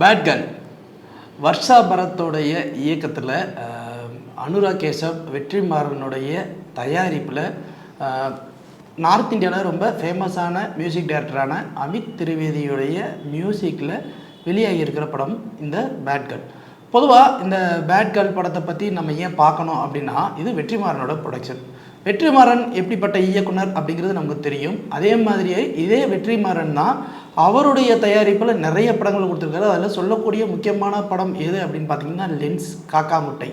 Bad girl Varsha பரத்தோடைய இயக்கத்தில் அனுராக் கேசவ் வெற்றிமாறனுடைய தயாரிப்பில் north இந்தியாவில் ரொம்ப ஃபேமஸான மியூசிக் டைரக்டரான அமித் திரிவேதியுடைய மியூசிக்கில் வெளியாகி இருக்கிற படம் இந்த பேட் கேர்ள் பொதுவாக இந்த பேட் கேர்ள் படத்தை பற்றி நம்ம ஏன் பார்க்கணும் அப்படின்னா இது வெற்றிமாறனோட ப்ரொடக்ஷன் வெற்றிமாறன் எப்படிப்பட்ட இயக்குனர் அப்படிங்கிறது நமக்கு தெரியும். அதே மாதிரியே இதே வெற்றிமாறன் தான் அவருடைய தயாரிப்பில் நிறைய படங்கள் கொடுத்துருக்காரு. அதில் சொல்லக்கூடிய முக்கியமான படம் எது அப்படின்னு பார்த்தீங்கன்னா லென்ஸ் காக்கா முட்டை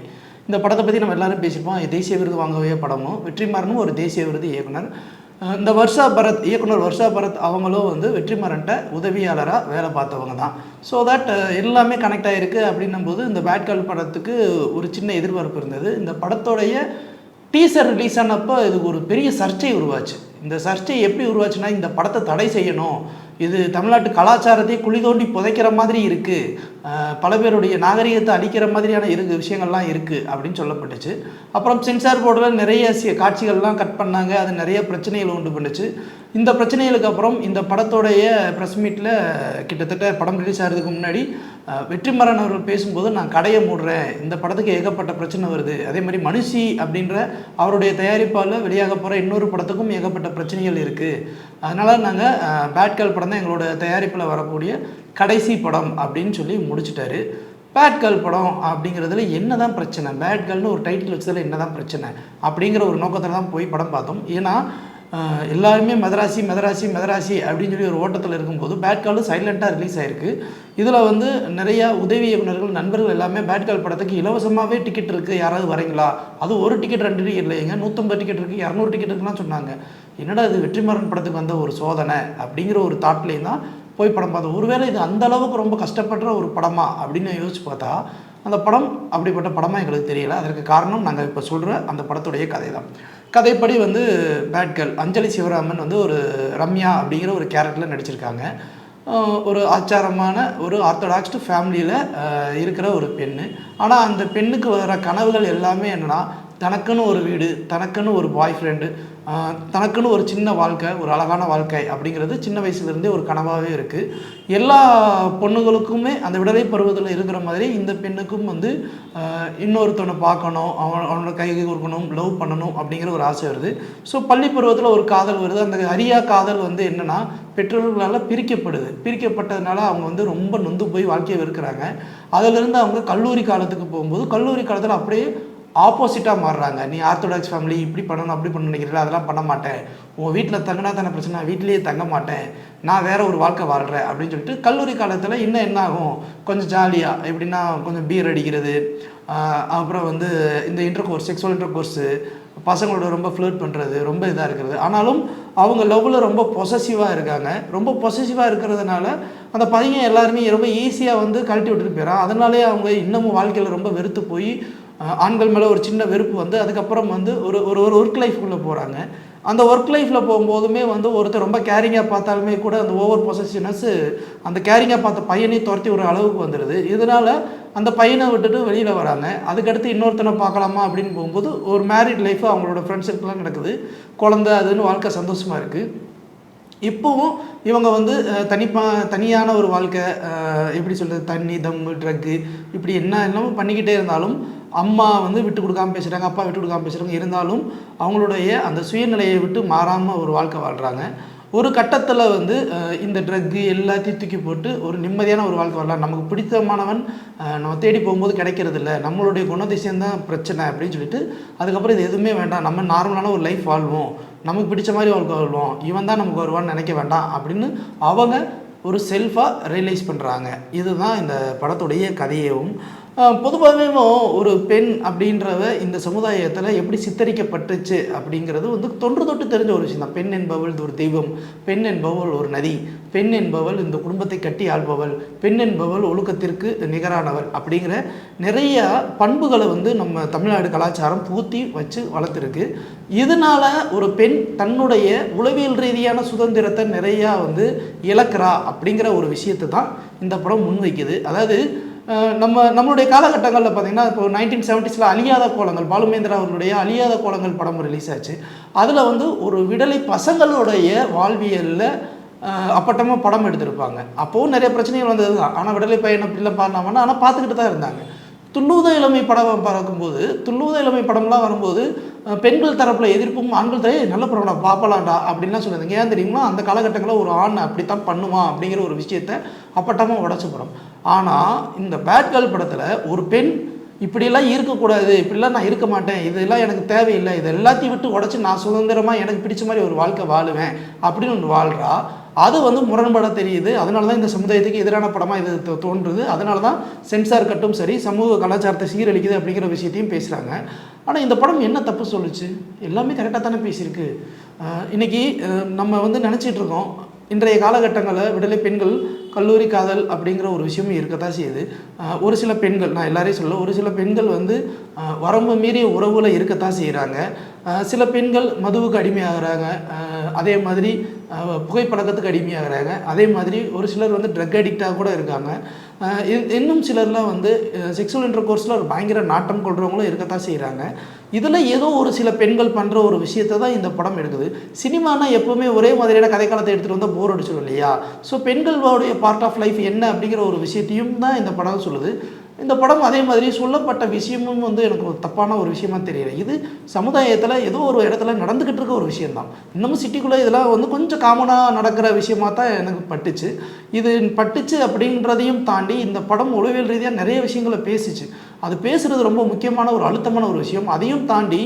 இந்த படத்தை பற்றி நம்ம எல்லாரும் பேசியிருப்போம். தேசிய விருது வாங்கவே படமும். வெற்றிமாறனும் ஒரு தேசிய விருது இயக்குனர். இந்த வர்ஷா பரத் இயக்குனர் வர்ஷா பரத் அவங்களும் வந்து வெற்றிமாறன்ட்ட உதவியாளராக வேலை பார்த்தவங்க தான். ஸோ தட் எல்லாமே கனெக்ட் ஆகிருக்கு அப்படின்னும் போது இந்த பேட்கால் படத்துக்கு ஒரு சின்ன எதிர்பார்ப்பு இருந்தது. இந்த படத்தோடைய டீசர் ரிலீஸ் ஆனப்போ இதுக்கு ஒரு பெரிய சர்ச்சை உருவாச்சு. இந்த சர்ச்சை எப்படி உருவாச்சுன்னா இந்த படத்தை தடை செய்யணும். இது தமிழ்நாட்டு கலாச்சாரத்தை குழி தோண்டி புதைக்கிற மாதிரி இருக்குது பல பேருடைய நாகரிகத்தை அழிக்கிற மாதிரியான இருக்கு விஷயங்கள்லாம் இருக்குது அப்படின்னு சொல்லப்பட்டுச்சு. அப்புறம் சென்சார் போர்டில் நிறைய காட்சிகள்லாம் கட் பண்ணாங்க. அது நிறைய பிரச்சனைகள் உண்டு பண்ணுச்சு. இந்த பிரச்சனைகளுக்கு அப்புறம் இந்த படத்தோடைய ப்ரெஸ் மீட்டில் கிட்டத்தட்ட படம் ரிலீஸ் ஆகிறதுக்கு முன்னாடி வெற்றிமாறன் அவர்கள் பேசும்போது நான் கடையை மூடுறேன் இந்த படத்துக்கு ஏகப்பட்ட பிரச்சனை வருது. அதே மாதிரி மனுஷி அப்படின்ற அவருடைய தயாரிப்பால் வெளியாக போகிற இன்னொரு படத்துக்கும் ஏகப்பட்ட பிரச்சனைகள் இருக்குது அதனால் நாங்கள் பேட்கால் படம் தான் எங்களோட தயாரிப்பில் வரக்கூடிய கடைசி படம் அப்படின்னு சொல்லி முடிச்சிட்டாரு. பேட் கேர்ள் படம் அப்படிங்கிறதுல என்ன தான் பிரச்சனை? பேட் கேர்ள்னு ஒரு டைட்டில் வச்சதில் என்ன தான் பிரச்சனை? அப்படிங்கிற ஒரு நோக்கத்தில் தான் போய் படம் பார்த்தோம். ஏன்னா எல்லாருமே மதராசி மதராசி மதராசி அப்படின்னு சொல்லி ஒரு ஓட்டத்தில் இருக்கும்போது பேட் கேர்ளும் சைலண்ட்டாக ரிலீஸ் ஆயிருக்கு. இதில் வந்து நிறையா உதவி இயக்குனர்கள் நண்பர்கள் எல்லாமே பேட் கால் படத்துக்கு இலவசமாகவே டிக்கெட் இருக்குது யாராவது வரீங்களா? அது ஒரு டிக்கெட் ரெண்டு டிக்கெட் இல்லைங்க நூற்றம்பது டிக்கெட் இருக்குது இரநூறு டிக்கெட் இருக்குலாம் சொன்னாங்க. என்னடா இது வெற்றிமாறன் படத்துக்கு வந்த ஒரு சோதனை அப்படிங்கிற ஒரு தாட்லேயும் தான் போய் படம் பார்த்தோம். ஒருவேளை இது அந்த அளவுக்கு ரொம்ப கஷ்டப்படுற ஒரு படமா அப்படின்னு யோசிச்சு பார்த்தா அந்த படம் அப்படிப்பட்ட படமாக எங்களுக்கு தெரியல. அதற்கு காரணம் நாங்கள் இப்போ சொல்கிற அந்த படத்துடைய கதை தான் கதைப்படி வந்து பேட் கேர்ள் அஞ்சலி சிவராமன் வந்து ஒரு ரம்யா அப்படிங்கிற ஒரு கேரக்டரில் நடிச்சிருக்காங்க. ஒரு ஆச்சாரமான ஒரு ஆர்த்தடாக்ஸ்டு ஃபேமிலியில் இருக்கிற ஒரு பெண்ணு. ஆனால் அந்த பெண்ணுக்கு வர கனவுகள் எல்லாமே என்னன்னா தனக்குன்னு ஒரு வீடு தனக்குன்னு ஒரு பாய் ஃப்ரெண்டு தனக்குன்னு ஒரு சின்ன வாழ்க்கை ஒரு அழகான வாழ்க்கை அப்படிங்கிறது சின்ன வயசுலேருந்தே ஒரு கனவாகவே இருக்குது எல்லா பொண்ணுங்களுக்குமே அந்த விடலை பருவத்தில் இருக்கிற மாதிரி இந்த பெண்ணுக்கும் வந்து இன்னொருத்தனை பார்க்கணும் அவன் அவனோட கை கொடுக்கணும் லவ் பண்ணணும் அப்படிங்கிற ஒரு ஆசை வருது. ஸோ பள்ளி பருவத்தில் ஒரு காதல் வருது. அந்த அரியா காதல் வந்து என்னென்னா பெற்றோர்களால் பிரிக்கப்படுது. பிரிக்கப்பட்டதுனால அவங்க வந்து ரொம்ப நொந்து போய் வாழ்க்கையை இருக்கிறாங்க அதிலிருந்து அவங்க கல்லூரி காலத்துக்கு போகும்போது கல்லூரி காலத்தில் அப்படியே ஆப்போசிட்டாக மாறுறாங்க. நீ ஆர்த்தடாக்ஸ் ஃபேமிலி இப்படி பண்ணணும் அப்படி பண்ணணும் நினைக்கிறீங்களா அதெல்லாம் பண்ண மாட்டேன். உன் வீட்டில் தங்கினா தானே பிரச்சனை. வீட்டிலேயே தங்க மாட்டேன். நான் வேற ஒரு வாழ்க்கை வாழ்கிறேன் அப்படின்னு சொல்லிட்டு கல்லூரி காலத்தில் இன்னும் என்ன ஆகும்? கொஞ்சம் ஜாலியாக எப்படின்னா கொஞ்சம் பீர் அடிக்கிறது அப்புறம் வந்து இந்த intercourse sexual intercourse பசங்களோட ரொம்ப ஃப்ளோட் பண்ணுறது ரொம்ப இதாக இருக்கிறது. ஆனாலும் அவங்க லவ்வில் ரொம்ப பொசசிவாக இருக்காங்க. ரொம்ப பொசசிவாக இருக்கிறதுனால அந்த பையன் எல்லாருமே ரொம்ப ஈஸியாக வந்து கழட்டி விட்டுட்டு போயிடறான் அதனாலே அவங்க இன்னமும் வாழ்க்கையில் ரொம்ப வெறுத்து போய் ஆண்கள் மேலே ஒரு சின்ன வெறுப்பு வந்து அதுக்கப்புறம் வந்து ஒரு ஒரு ஒரு ஒர்க் லைஃப்குள்ளே போகிறாங்க அந்த ஒர்க் லைஃப்பில் போகும்போதுமே வந்து ஒருத்தர் ரொம்ப கேரிங்காக பார்த்தாலுமே கூட அந்த ஓவர் பொசசிவ்னஸ் அந்த கேரிங்காக பார்த்த பையனையும் துரத்தி ஒரு அளவுக்கு வந்துடுது இதனால் அந்த பையனை விட்டுட்டு வெளியில் வராங்க. அதுக்கடுத்து இன்னொருத்தனை பார்க்கலாமா அப்படின்னு போகும்போது ஒரு மேரிட் லைஃப் அவங்களோட ஃப்ரெண்ட்ஸுக்கெல்லாம் நடக்குது குழந்தை அதுன்னு வாழ்க்கை சந்தோஷமாக இருக்குது இப்போவும் இவங்க வந்து தனிப்பா தனியான ஒரு வாழ்க்கை எப்படி சொல்கிறது தண்ணி தம்மு ட்ரக்கு இப்படி என்ன இல்லாமல் பண்ணிக்கிட்டே இருந்தாலும் அம்மா வந்து விட்டு கொடுக்காம பேசுகிறாங்க அப்பா விட்டு கொடுக்காம பேசுகிறாங்க இருந்தாலும் அவங்களுடைய அந்த சுயநிலையை விட்டு மாறாமல் ஒரு வாழ்க்கை வாழ்கிறாங்க ஒரு கட்டத்தில் வந்து இந்த ட்ரக்கு எல்லாத்தையும் தூக்கி போட்டு ஒரு நிம்மதியான ஒரு வாழ்க்கை வரலாம் நமக்கு பிடித்தமானவன் நம்ம தேடி போகும்போது கிடைக்கிறது இல்லை நம்மளுடைய குணதிசயம் தான் பிரச்சனை அப்படின்னு சொல்லிட்டு அதுக்கப்புறம் இது எதுவுமே வேண்டாம். நம்ம நார்மலான ஒரு லைஃப் வாழ்வோம். நமக்கு பிடிச்ச மாதிரி வாழ்க்கை வாழ்வோம். இவன் தான் நமக்கு வருவான்னு நினைக்க வேண்டாம் அப்படின்னு அவங்க ஒரு செல்ஃபாக ரியலைஸ் பண்ணுறாங்க இதுதான் இந்த படத்துடைய கதையவும் பொதுவாகவே ஒரு பெண் அப்படின்றவ இந்த சமுதாயத்தில் எப்படி சித்தரிக்கப்பட்டுச்சு அப்படிங்கிறது வந்து தொன்று தொட்டு தெரிஞ்ச ஒரு விஷயம் தான் பெண் என்பவள் ஒரு தெய்வம் பெண் என்பவள் ஒரு நதி பெண் என்பவள் இந்த குடும்பத்தை கட்டி ஆள்பவள் பெண் என்பவள் ஒழுக்கத்திற்கு நிகரானவள் அப்படிங்கிற நிறைய பண்புகளை வந்து நம்ம தமிழ்நாடு கலாச்சாரம் பூத்தி வச்சு வளர்த்துருக்கு. இதனால ஒரு பெண் தன்னுடைய உளவியல் ரீதியான சுதந்திரத்தை நிறையா வந்து இழக்கிறா அப்படிங்கிற ஒரு விஷயத்தை தான் இந்த படம் முன்வைக்குது. அதாவது நம்ம நம்மளுடைய காலகட்டங்களில் பார்த்தீங்கன்னா இப்போ நைன்டீன் செவன்டிஸில் அழியாத கோலங்கள் பாலுமேந்திரா அவர்களுடைய அழியாத கோலங்கள் படம் ரிலீஸ் ஆச்சு. அதில் வந்து ஒரு விடலை பசங்களுடைய வாழ்வியலில் அப்பட்டமாக படம் எடுத்திருப்பாங்க. அப்போவும் நிறைய பிரச்சனைகள் வந்தது தான் ஆனால் விடலை பையன் அப்படிலாம் பாடினாமன்னா ஆனால் பார்த்துக்கிட்டு தான் இருந்தாங்க. துள்ளுவத இளமை படம் பார்க்கும்போது துள்ளுவத இளமை படம்லாம் வரும்போது பெண்கள் தரப்பில் எதிர்ப்பும் ஆண்கள் தரே நல்ல படம்டா நான் பார்ப்பலாம்டா அப்படின்லாம் சொல்லுவாங்க. ஏன் தெரியுமா? அந்த காலகட்டங்களில் ஒரு ஆண் அப்படித்தான் பண்ணுவான் அப்படிங்கிற ஒரு விஷயத்த அப்பட்டமாக உடச்சு படம். ஆனால் இந்த பேட் கேர்ள் படத்தில் ஒரு பெண் இப்படியெல்லாம் இருக்கக்கூடாது இப்படிலாம் நான் இருக்க மாட்டேன் இதெல்லாம் எனக்கு தேவையில்லை இது எல்லாத்தையும் விட்டு உடச்சி நான் சுதந்திரமாக எனக்கு பிடிச்ச மாதிரி ஒரு வாழ்க்கை வாழுவேன் அப்படின்னு ஒன்று வாழ்கிறா அது வந்து முரண்பட தெரியுது. அதனால தான் இந்த சமுதாயத்துக்கு எதிரான படமாக இது தோன்றுது. அதனால தான் சென்சார் கட்டும் சரி சமூக கலாச்சாரத்தை சீரழிக்குது அப்படிங்கிற விஷயத்தையும் பேசுகிறாங்க ஆனால் இந்த படம் என்ன தப்பு சொல்லுச்சு? எல்லாமே கரெக்டாக தானே பேசியிருக்கு. இன்றைக்கி நம்ம வந்து நினச்சிட்டு இருக்கோம் இன்றைய காலகட்டங்களில் விடுதலை பெண்கள் கல்லூரி காதல் அப்படிங்கிற ஒரு விஷயமும் இருக்கத்தான் செய்யுது. ஒரு சில பெண்கள் நான் எல்லாரையும் சொல்ல ஒரு சில பெண்கள் வந்து வரம்பு மீறிய உறவுல இருக்கத்தான் செய்கிறாங்க சில பெண்கள் மதுவுக்கு அடிமையாகிறாங்க. அதே மாதிரி புகைப்பழக்கத்துக்கு அடிமையாகிறாங்க. அதே மாதிரி ஒரு சிலர் வந்து ட்ரக் அடிக்டாக கூட இருக்காங்க. இன்- இன்னும் சிலர்லாம் வந்து செக்ஸுவல் இன்டர் கோர்ஸில் ஒரு பயங்கர நாட்டம் கொள்றவங்களும் இருக்கத்தான் செய்கிறாங்க இதில் ஏதோ ஒரு சில பெண்கள் பண்ணுற ஒரு விஷயத்தை தான் இந்த படம் எடுக்குது. சினிமானா எப்போவுமே ஒரே மாதிரியான கதைக்காலத்தை எடுத்துகிட்டு வந்தால் போர் அடிச்சிடும் இல்லையா? ஸோ பெண்களுடைய பார்ட் ஆஃப் லைஃப் என்ன அப்படிங்கிற ஒரு விஷயத்தையும் தான் இந்த படம் சொல்லுது. இந்த படம் அதே மாதிரி சொல்லப்பட்ட விஷயமும் வந்து எனக்கு ஒரு தப்பான ஒரு விஷயமா தெரியல. இது சமுதாயத்தில் ஏதோ ஒரு இடத்துல நடந்துக்கிட்டு இருக்க ஒரு விஷயம்தான். இன்னமும் சிட்டிக்குள்ளே இதெல்லாம் வந்து கொஞ்சம் காமனாக நடக்கிற விஷயமா தான் எனக்கு பட்டுச்சு. இது பட்டுச்சு அப்படின்றதையும் தாண்டி இந்த படம் உளவியல் ரீதியாக நிறைய விஷயங்களை பேசிச்சு. அது பேசுகிறது ரொம்ப முக்கியமான ஒரு அழுத்தமான ஒரு விஷயம். அதையும் தாண்டி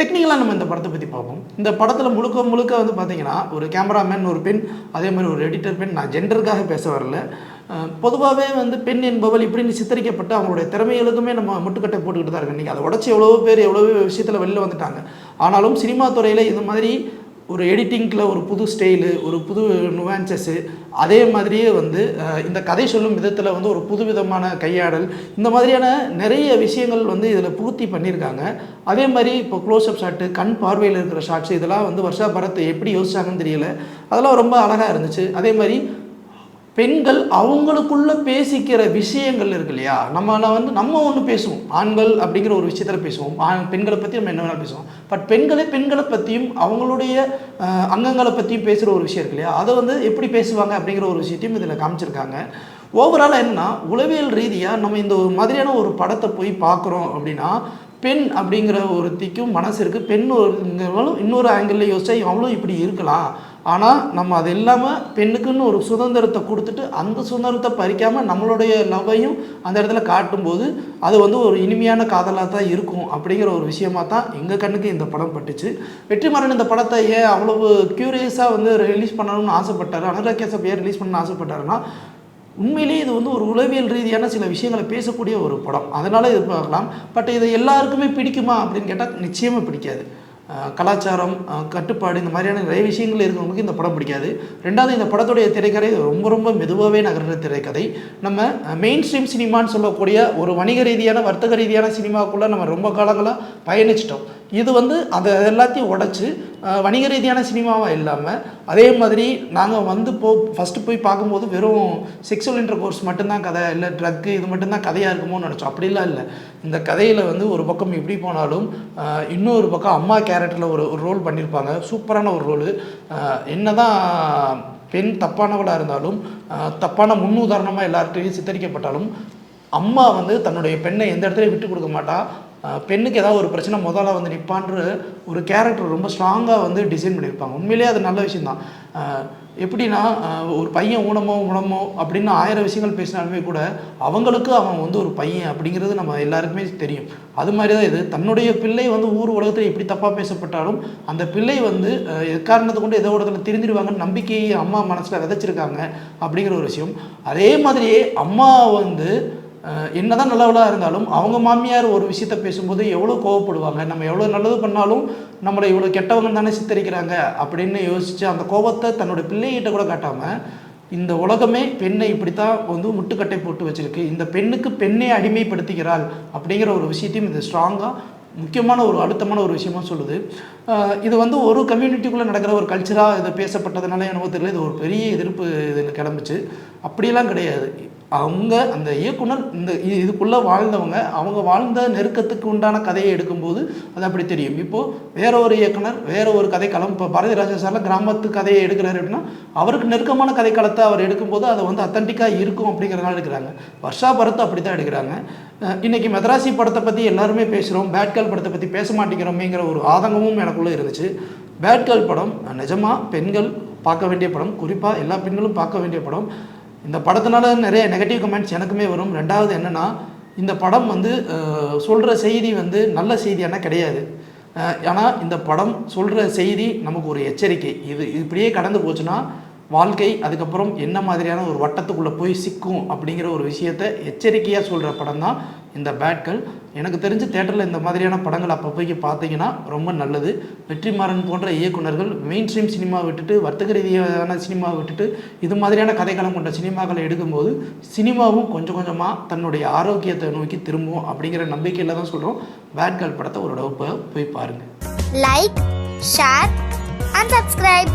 டெக்னிக்கலாக நம்ம இந்த படத்தை பற்றி பார்ப்போம். இந்த படத்தில் முழுக்க முழுக்க வந்து பார்த்தீங்கன்னா ஒரு கேமராமேன் ஒரு பெண் அதே மாதிரி ஒரு எடிட்டர் பெண். நான் ஜெண்டருக்காக பேச வரல. பொதுவாகவே வந்து பெண் என்பவள் இப்படின்னு சித்தரிக்கப்பட்டு அவங்களுடைய திறமைகளுக்குமே நம்ம முட்டுக்கட்டை போட்டுக்கிட்டு தான் இருக்கு இன்றைக்கி அதை உடச்சி எவ்வளோ பேர் எவ்வளோ விஷயத்தில் வெளில வந்துட்டாங்க. ஆனாலும் சினிமா துறையில் இந்த மாதிரி ஒரு எடிட்டிங்கில் ஒரு புது ஸ்டைலு ஒரு புது நுவான்சஸ்ஸு அதே மாதிரியே வந்து இந்த கதை சொல்லும் விதத்தில் வந்து ஒரு புது விதமான கையாடல் இந்த மாதிரியான நிறைய விஷயங்கள் வந்து இதில் பூர்த்தி பண்ணியிருக்காங்க. அதே மாதிரி இப்போ க்ளோஸ்அப் ஷாட்டு கண் பார்வையில் இருக்கிற ஷாட்ஸ் இதெல்லாம் வந்து வருஷா பரத் எப்படி யோசிச்சாங்கன்னு தெரியல. அதெல்லாம் ரொம்ப அழகாக இருந்துச்சு. அதே மாதிரி பெண்கள் அவங்களுக்குள்ள பேசிக்கிற விஷயங்கள் இருக்கு இல்லையா? நம்ம வந்து நம்ம ஒன்று பேசுவோம். ஆண்கள் அப்படிங்கிற ஒரு விஷயத்தில் பேசுவோம். ஆண் பெண்களை பற்றி நம்ம என்ன வேணாலும் பேசுவோம். பட் பெண்களே பெண்களை பற்றியும் அவங்களுடைய அங்கங்களை பற்றியும் பேசுகிற ஒரு விஷயம் இருக்கு இல்லையா? அதை வந்து எப்படி பேசுவாங்க அப்படிங்கிற ஒரு விஷயத்தையும் இதில் காமிச்சிருக்காங்க. ஓவராலாக என்னன்னா உளவியல் ரீதியாக நம்ம இந்த ஒரு மாதிரியான ஒரு படத்தை போய் பார்க்குறோம் அப்படின்னா பெண் அப்படிங்கிற ஒருத்திக்கும் மனசு இருக்குது பெண் ஒரு இன்னொரு ஆங்கிளில் யோசிச்சா அவளும் இப்படி இருக்கலாம். ஆனால் நம்ம அது இல்லாமல் பெண்ணுக்குன்னு ஒரு சுதந்திரத்தை கொடுத்துட்டு அந்த சுதந்திரத்தை பறிக்காமல் நம்மளுடைய லவ்வையும் அந்த இடத்துல காட்டும்போது அது வந்து ஒரு இனிமையான காதலாக தான் இருக்கும் அப்படிங்கிற ஒரு விஷயமா தான் எங்கள் கண்ணுக்கு இந்த படம் பட்டுச்சு. வெற்றிமாறன் இந்த படத்தை ஏன் அவ்வளவு க்யூரியஸாக வந்து ரிலீஸ் பண்ணணும்னு ஆசைப்பட்டார்? அனுராக் கேசப் ஏன் ரிலீஸ் பண்ணணும்னு ஆசைப்பட்டாருன்னா உண்மையிலேயே இது வந்து ஒரு உளவியல் ரீதியான சில விஷயங்களை பேசக்கூடிய ஒரு படம். அதனால் இது பார்க்கலாம். பட் இது எல்லாருக்குமே பிடிக்குமா அப்படின்னு கேட்டால் நிச்சயமாக பிடிக்காது. கலாச்சாரம் கட்டுப்பாடு இந்த மாதிரியான நிறைய விஷயங்கள் இருக்கிறவங்களுக்கு இந்த படம் பிடிக்காது. ரெண்டாவது இந்த படத்துடைய திரைக்கதை ரொம்ப ரொம்ப மெதுவாகவே நகர்ற திரைக்கதை. நம்ம மெயின் ஸ்ட்ரீம் சினிமான்னு சொல்லக்கூடிய ஒரு வணிக ரீதியான வர்த்தக ரீதியான சினிமாவுக்குள்ளே நம்ம ரொம்ப காலங்களாக பயணிச்சிட்டோம். இது வந்து அதை எல்லாத்தையும் உடச்சி வணிக ரீதியான சினிமாவாக இல்லாமல் அதே மாதிரி நாங்கள் வந்து போ ஃபஸ்ட்டு போய் பார்க்கும்போது வெறும் செக்ஸுவல் இன்டர் கோர்ஸ் மட்டும்தான் கதை இல்லை ட்ரக்கு இது மட்டும்தான் கதையாக இருக்குமோன்னு நினச்சோம். அப்படிலாம் இல்லை. இந்த கதையில் வந்து ஒரு பக்கம் எப்படி போனாலும் இன்னொரு பக்கம் அம்மா கேரக்டரில் ஒரு ஒரு ரோல் பண்ணியிருப்பாங்க. சூப்பரான ஒரு ரோலு என்னதான் பெண் தப்பானவளாக இருந்தாலும் தப்பான முன்னுதாரணமாக எல்லார்கிட்டையும் சித்தரிக்கப்பட்டாலும் அம்மா வந்து தன்னுடைய பெண்ணை எந்த இடத்துலையும் விட்டு கொடுக்க மாட்டா. பெண்ணுக்கு ஏதாவது ஒரு பிரச்சனை முதல்ல வந்து நிற்பான்ற ஒரு கேரக்டர் ரொம்ப ஸ்ட்ராங்காக வந்து டிசைன் பண்ணியிருப்பாங்க. உண்மையிலேயே அது நல்ல விஷயந்தான் எப்படின்னா ஒரு பையன் ஊனமோ உணமோ அப்படின்னு ஆயிரம் விஷயங்கள் பேசினாலுமே கூட அவங்களுக்கு அவன் வந்து ஒரு பையன் அப்படிங்கிறது நம்ம எல்லாருக்குமே தெரியும். அது மாதிரி தான் இது. தன்னுடைய பிள்ளை வந்து ஊர் உலகத்தில் எப்படி தப்பாக பேசப்பட்டாலும் அந்த பிள்ளை வந்து எக்காரணத்தை கொண்டு ஏதோ ஒரு இடத்துல திருந்திடுவாங்கன்னு நம்பிக்கையை அம்மா மனசில் விதைச்சிருக்காங்க அப்படிங்கிற ஒரு விஷயம். அதே மாதிரியே அம்மா வந்து என்னதான் நல்லவளாக இருந்தாலும் அவங்க மாமியார் ஒரு விஷயத்த பேசும்போது எவ்வளோ கோவப்படுவாங்க? நம்ம எவ்வளோ நல்லது பண்ணாலும் நம்மளை இவ்வளோ கெட்டவங்க தானே சித்தரிக்கிறாங்க அப்படின்னு யோசித்து அந்த கோபத்தை தன்னோட பிள்ளைகிட்ட கூட காட்டாமல் இந்த உலகமே பெண்ணை இப்படித்தான் வந்து முட்டுக்கட்டை போட்டு வச்சிருக்கு. இந்த பெண்ணுக்கு பெண்ணை அடிமைப்படுத்துகிறாள் அப்படிங்கிற ஒரு விஷயத்தையும் இது ஸ்ட்ராங்காக முக்கியமான ஒரு அழுத்தமான ஒரு விஷயமா சொல்லுது. இது வந்து ஒரு கம்யூனிட்டிக்குள்ளே நடக்கிற ஒரு கல்ச்சராக இது பேசப்பட்டதுனால எனக்கு தெரியல. இது ஒரு பெரிய எதிர்ப்பு இதில் கிளம்புச்சு. அப்படியெல்லாம் கிடையாது. அவங்க அந்த இயக்குனர் இந்த இதுக்குள்ளே வாழ்ந்தவங்க அவங்க வாழ்ந்த நெருக்கத்துக்கு உண்டான கதையை எடுக்கும்போது அது அப்படி தெரியும். இப்போது வேற ஒரு இயக்குனர் வேற ஒரு கதைக்களம் இப்போ பாரதி ராஜா சாரில் கிராமத்து கதையை எடுக்கிறாரு அப்படின்னா அவருக்கு நெருக்கமான கதைக்களத்தை அவர் எடுக்கும்போது அதை வந்து அத்தன்டிக்காக இருக்கும் அப்படிங்கிறனால எடுக்கிறாங்க. வர்ஷா பரத் அப்படி தான் எடுக்கிறாங்க. இன்றைக்கி மெத்ராசி படத்தை பற்றி எல்லாருமே பேசுகிறோம் பேட்கால் படத்தை பற்றி பேச மாட்டேங்கிறோமேங்கிற ஒரு ஆதங்கமும் எனக்குள்ளே இருந்துச்சு. பேட்கால் படம் நிஜமாக பெண்கள் பார்க்க வேண்டிய படம். குறிப்பாக எல்லா பெண்களும் பார்க்க வேண்டிய படம். இந்த படத்தினால நிறைய நெகட்டிவ் கமெண்ட்ஸ் எனக்குமே வரும். ரெண்டாவது என்னென்னா இந்த படம் வந்து சொல்கிற செய்தி வந்து நல்ல செய்தியான கிடையாது. ஆனால் இந்த படம் சொல்கிற செய்தி நமக்கு ஒரு எச்சரிக்கை. இது இப்படியே கடந்து போச்சுன்னா வாழ்க்கை அதுக்கப்புறம் என்ன மாதிரியான ஒரு வட்டத்துக்குள்ளே போய் சிக்கும் அப்படிங்கிற ஒரு விஷயத்தை எச்சரிக்கையாக சொல்கிற படம் தான் இந்த பேட்கள் எனக்கு தெரிஞ்சு தேட்டரில் இந்த மாதிரியான படங்கள் அப்பப்போக்கு பார்த்தீங்கன்னா ரொம்ப நல்லது. வெற்றிமாறன் போன்ற இயக்குனர்கள் மெயின் ஸ்ட்ரீம் சினிமா விட்டுட்டு வர்த்தக ரீதியான சினிமாவை விட்டுட்டு இது மாதிரியான கதைக்களம் கொண்ட சினிமாக்களை எடுக்கும்போது சினிமாவும் கொஞ்சம் கொஞ்சமாக தன்னுடைய ஆரோக்கியத்தை நோக்கி திரும்பும் அப்படிங்கிற நம்பிக்கையில் தான் சொல்கிறோம் பேட்கள் படத்தை ஒரு தடவை போய் போய் பாருங்கள் like share and subscribe